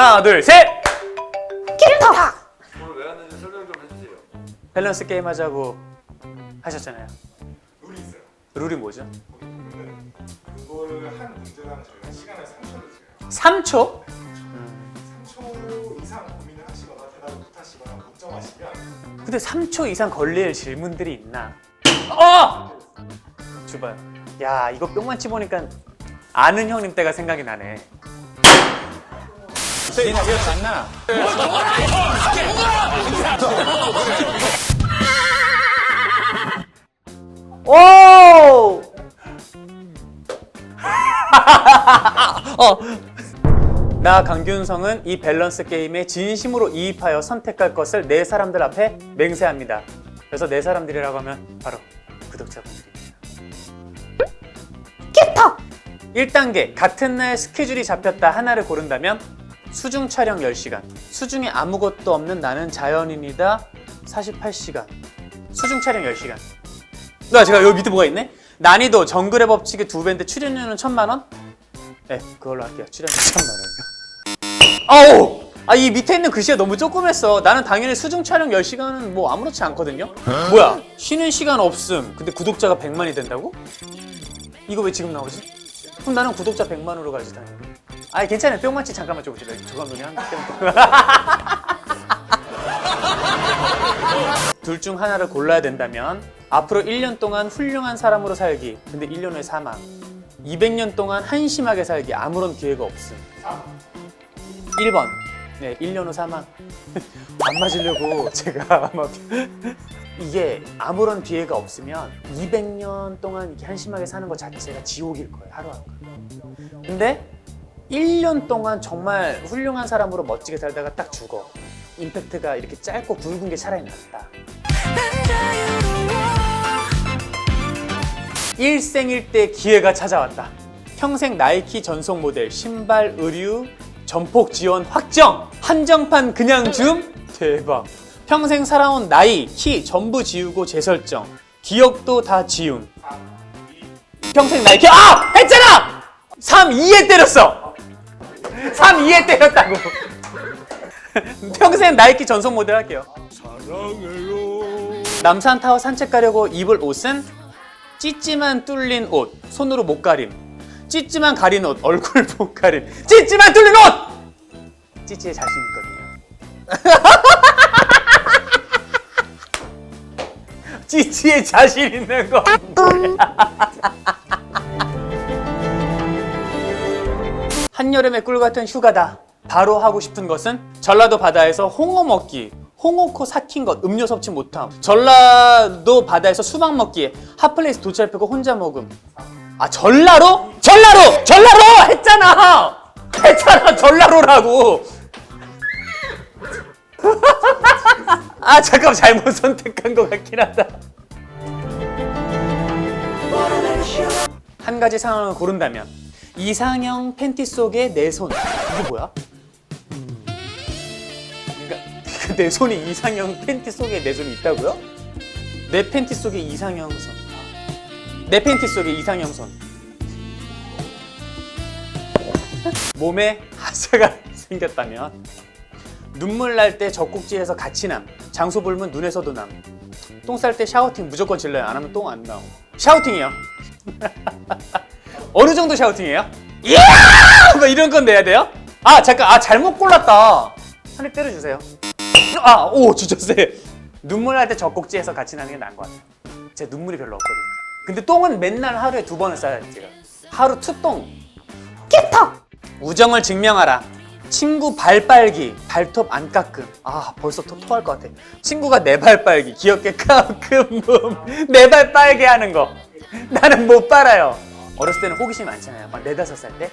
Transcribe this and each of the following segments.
하나, 둘, 셋! 길터 오늘 왜 왔는지 설명 좀 해주세요. 밸런스 게임 하자고 하셨잖아요. 룰이 있어요. 룰이 뭐죠? 그거를 한 문제당 저희가 시간을 3초를 드려요. 3초? 3초 이상 고민을 하시거나 대답을 못 하시거나 못 정하시면 근데 3초 이상 걸릴 질문들이 있나? 어! 주봐요. 야, 이거 뿅만 치보니까 아는 형님 때가 생각이 나네. 기억 안 나? 오! 어. 나 강균성은 이 밸런스 게임에 진심으로 이입하여 선택할 것을 네 사람들 앞에 맹세합니다. 그래서 네 사람들이라고 하면 바로 구독자분들입니다. 길터 1단계 같은 날 스케줄이 잡혔다 하나를 고른다면 수중 촬영 10시간 수중에 아무것도 없는 나는 자연인이다 48시간 수중 촬영 10시간 나 제가 여기 밑에 뭐가 있네? 난이도 정글의 법칙의 두 배인데 출연료는 천만 원? 네 그걸로 할게요 출연료 천만 원이요 아우! 아 이 밑에 있는 글씨가 너무 조그맸어 나는 당연히 수중 촬영 10시간은 뭐 아무렇지 않거든요 뭐야 쉬는 시간 없음 근데 구독자가 100만이 된다고? 이거 왜 지금 나오지? 그럼 나는 구독자 100만으로 가지 당연히. 아니 괜찮아요. 뿅마치 잠깐만 줘보시다. 저 감독님 한 때문에. 둘중 하나를 골라야 된다면 앞으로 1년 동안 훌륭한 사람으로 살기. 근데 1년 후에 사망. 200년 동안 한심하게 살기. 아무런 기회가 없음. 1번. 네, 1년 후 사망. 안 맞으려고 제가 막 이게 아무런 기회가 없으면 200년 동안 이렇게 한심하게 사는 것 자체가 지옥일 거예요 하루하루. 근데 1년 동안 정말 훌륭한 사람으로 멋지게 살다가 딱 죽어. 임팩트가 이렇게 짧고 굵은 게 차라리 낫다. 일생일대 기회가 찾아왔다. 평생 나이키 전속 모델, 신발, 의류, 전폭 지원 확정! 한정판 그냥 줌? 대박. 평생 살아온 나이, 키 전부 지우고 재설정. 기억도 다 지움. 평생 나이 키, 아! 했잖아! 3, 2에 때렸어! 3, 2에 때렸다고. 평생 나이키 전속 모델 할게요. 남산 타워 산책 가려고 입을 옷은 찢지만 뚫린 옷, 손으로 못 가림. 찢지만 가린 옷, 얼굴 못 가림. 찢지만 뚫린 옷! 찢지에 자신 있거든요. 찌찌에 자신 있는 거? 한여름의 꿀 같은 휴가다. 바로 하고 싶은 것은 전라도 바다에서 홍어 먹기. 홍어코 삭힌 것, 음료 섭취 못함. 전라도 바다에서 수박 먹기. 핫플레이스 도찰 펴고 혼자 먹음. 아 전라로? 전라로! 전라로! 했잖아! 했잖아 전라로라고! 아 잠깐 잘못 선택한 것 같긴 하다. 한 가지 상황을 고른다면 이상형 팬티 속에 내 손. 이게 뭐야? 그러니까 내 손이 이상형 팬티 속에 내 손이 있다고요? 내 팬티 속에 이상형 손. 내 팬티 속에 이상형 손. 몸에 하자가 생겼다면 눈물 날 때 젖꼭지에서 같이 남. 장소 불면 눈에서도 남. 똥 쌀 때 샤우팅 무조건 질러요. 안 하면 똥 안 나오. 샤우팅이요. 어느 정도 샤우팅이에요? 이야! 뭐 이런 건 내야 돼요? 아 잠깐 아 잘못 골랐다. 한 입 때려주세요. 아오 진짜 세. 눈물 날 때 젖꼭지에서 같이 나는 게 나은 것 같아요. 제 눈물이 별로 없거든요. 근데 똥은 맨날 하루에 두 번을 싸야 돼요. 하루 투똥. 길터 우정을 증명하라. 친구 발 빨기, 발톱 안 깎음. 아, 벌써 토, 토할 것 같아. 친구가 내 발 빨기, 귀엽게 깎음, 내 발 빨게 하는 거. 나는 못 빨아요. 어렸을 때는 호기심 많잖아요. 막 네다섯 살 때.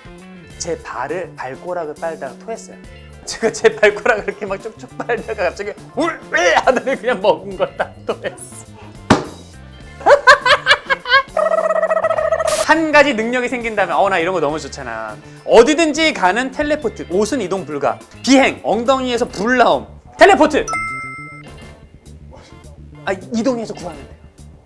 제 발을, 발꼬락을 빨다가 토했어요. 제가 제 발꼬락을 이렇게 막 쭉쭉 빨다가 갑자기 울, 울 하더니 그냥 먹은 걸딱 토했어. 한 가지 능력이 생긴다면 어 나 이런 거 너무 좋잖아. 어디든지 가는 텔레포트. 옷은 이동 불가. 비행. 엉덩이에서 불 나옴. 텔레포트! 아 이동해서 구하면 돼요.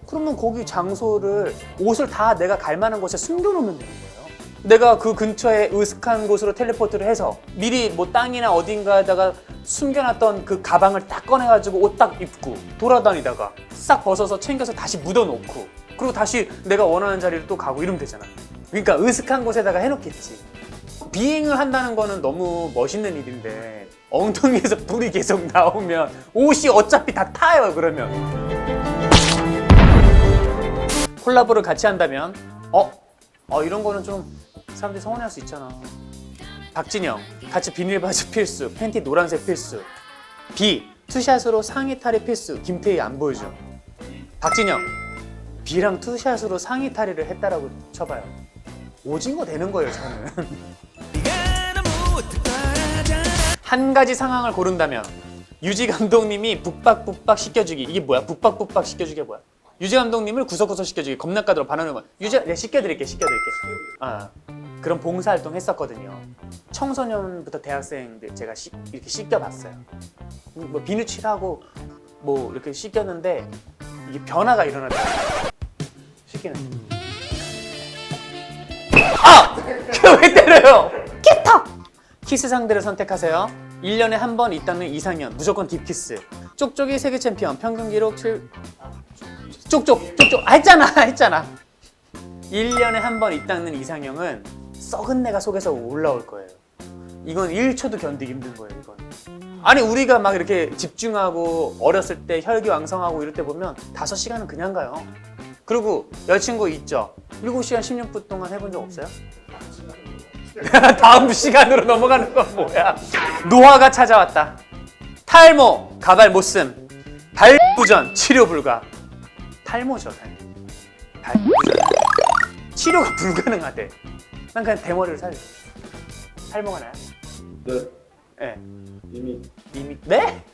그러면 거기 장소를 옷을 다 내가 갈 만한 곳에 숨겨놓으면 되는 거예요. 내가 그 근처에 으슥한 곳으로 텔레포트를 해서 미리 뭐 땅이나 어딘가에다가 숨겨놨던 그 가방을 딱 꺼내가지고 옷 딱 입고 돌아다니다가 싹 벗어서 챙겨서 다시 묻어놓고 그리고 다시 내가 원하는 자리로 또 가고 이러면 되잖아. 그러니까 으슥한 곳에다가 해놓겠지. 비행을 한다는 거는 너무 멋있는 일인데 엉덩이에서 불이 계속 나오면 옷이 어차피 다 타요 그러면 콜라보를 같이 한다면 어? 어 이런 거는 좀 사람들이 서운해할 수 있잖아 박진영 같이 비닐 바지 필수 팬티 노란색 필수 B 투샷으로 상의 탈의 필수 김태희 안 보여줘 박진영 B랑 투샷으로 상의 탈의를 했다라고 쳐봐요 오징어 되는 거예요 저는 한 가지 상황을 고른다면 유지 감독님이 북박북박 시켜주기 이게 뭐야? 북박북박 시켜주기가 뭐야? 유지 감독님을 구석구석 시켜주기 겁나까드로 반하는 거야. 유지 네, 시켜드릴게 시켜드릴게. 아 그런 봉사활동 했었거든요. 청소년부터 대학생들 제가 시- 이렇게 씻겨봤어요. 뭐 비누칠하고 뭐 이렇게 씻겼는데 이게 변화가 일어나더 씻기는. 아! 왜 때려요? 키터 키스 상대를 선택하세요. 1년에 한 번 있다는 이상형 무조건 딥키스. 쪽쪽이 세계 챔피언 평균 기록 7 쪽쪽 쪽쪽 아, 했잖아 했잖아. 1년에 한 번 있다는 이상형은 썩은 내가 속에서 올라올 거예요. 이건 1초도 견디기 힘든 거예요, 이건. 아니 우리가 막 이렇게 집중하고 어렸을 때 혈기왕성하고 이럴 때 보면 5시간은 그냥 가요. 그리고 여자친구 있죠? 7시간 16분 동안 해본 적 없어요? 다음 시간으로 넘어가는 건 뭐야? 노화가 찾아왔다. 탈모, 가발 못 쓴, 발부전, 치료 불가. 탈모죠, 탈모. 발부전. 치료가 불가능하대. 난 그냥 대머리를 살려. 탈모가 나요? 네. 네. 이미 이미 네?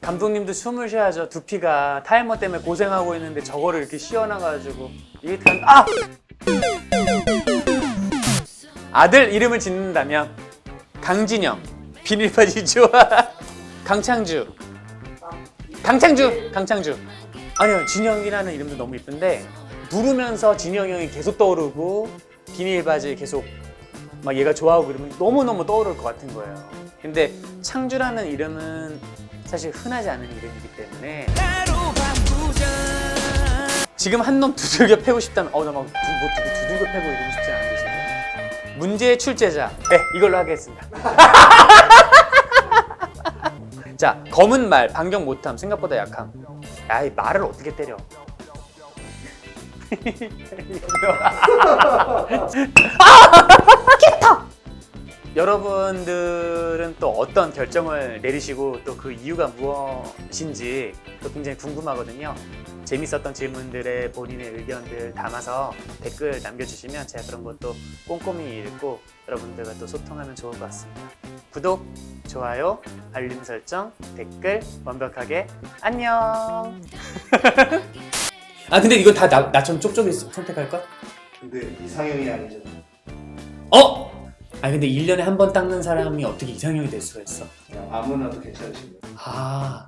감독님도 숨을 쉬어야죠. 두피가 탈모 때문에 고생하고 있는데 저거를 이렇게 씌워놔가지고 이게 그냥 아! 아들 이름을 짓는다면 강진영 비닐바지 좋아 강창주 강창주 강창주 아니요 진영이라는 이름도 너무 이쁜데 부르면서 진영 형이 계속 떠오르고 비닐바지 계속 막 얘가 좋아하고 그러면 너무너무 떠오를 것 같은 거예요. 근데 창주라는 이름은 사실 흔하지 않은 이름이기 때문에 지금 한 놈 두들겨 패고 싶다면 어나막뭐 두들겨 패고 이러고 싶지 않은데 지금 문제의 출제자. 네 이걸로 하겠습니다. 자 검은 말 반격 못함 생각보다 약함. 야이 말을 어떻게 때려? 키터 여러분들은 또 어떤 결정을 내리시고 또 그 이유가 무엇인지 또 굉장히 궁금하거든요. 재밌었던 질문들에 본인의 의견들 담아서 댓글 남겨주시면 제가 그런 것도 꼼꼼히 읽고 여러분들과 또 소통하면 좋을 것 같습니다. 구독, 좋아요, 알림 설정, 댓글 완벽하게 안녕. 아 근데 이거 다 나, 나처럼 쪽쪽이 선택할 것? 근데 이상형이 아니잖아. 어? 아 근데 1년에 한 번 닦는 사람이 어떻게 이상형이 될 수가 있어? 아무나도 괜찮으신 거. 아